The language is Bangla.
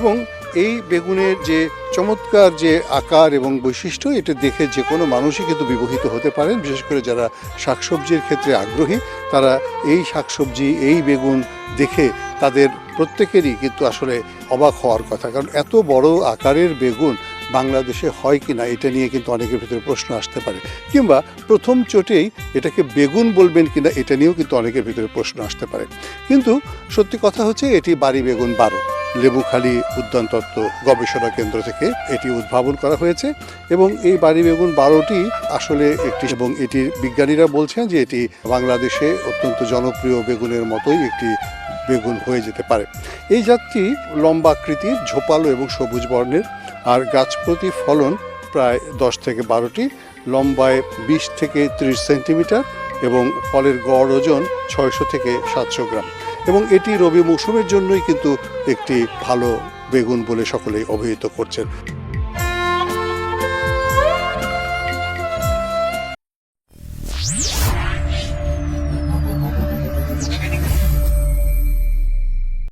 এবং এই বেগুনের যে চমৎকার যে আকার এবং বৈশিষ্ট্য, এটা দেখে যে কোনো মানুষই কিন্তু বিবহিত হতে পারেন। বিশেষ করে যারা শাকসবজির ক্ষেত্রে আগ্রহী, তারা এই শাকসবজি, এই বেগুন দেখে তাদের প্রত্যেকেরই কিন্তু আসলে অবাক হওয়ার কথা। কারণ এত বড় আকারের বেগুন বাংলাদেশে হয় কি না, এটা নিয়ে কিন্তু অনেকের ভিতরে প্রশ্ন আসতে পারে। কিংবা প্রথম চোটেই এটাকে বেগুন বলবেন কিনা, এটা নিয়েও কিন্তু অনেকের ভিতরে প্রশ্ন আসতে পারে। কিন্তু সত্যি কথা হচ্ছে, এটি বাড়ি বেগুন বারো। লেবুখালী উদ্যান তত্ত্ব গবেষণা কেন্দ্র থেকে এটি উদ্ভাবন করা হয়েছে এবং এই বাড়ি বেগুন বারোটি আসলে একটি এবং এটির বিজ্ঞানীরা বলছেন যে এটি বাংলাদেশে অত্যন্ত জনপ্রিয় বেগুনের মতোই একটি বেগুন হয়ে যেতে পারে। এই জাতটি লম্বা আকৃতির, ঝোপালো এবং সবুজ বর্ণের আর গাছ প্রতি ফলন প্রায় দশ থেকে বারোটি, লম্বায় বিশ থেকে ত্রিশ সেন্টিমিটার এবং ফলের গড় ওজন ছয়শো থেকে সাতশো গ্রাম। এবং এটি রবি মৌসুমের জন্যই কিন্তু একটি ভালো বেগুন বলে সকলেই অভিহিত করছেন।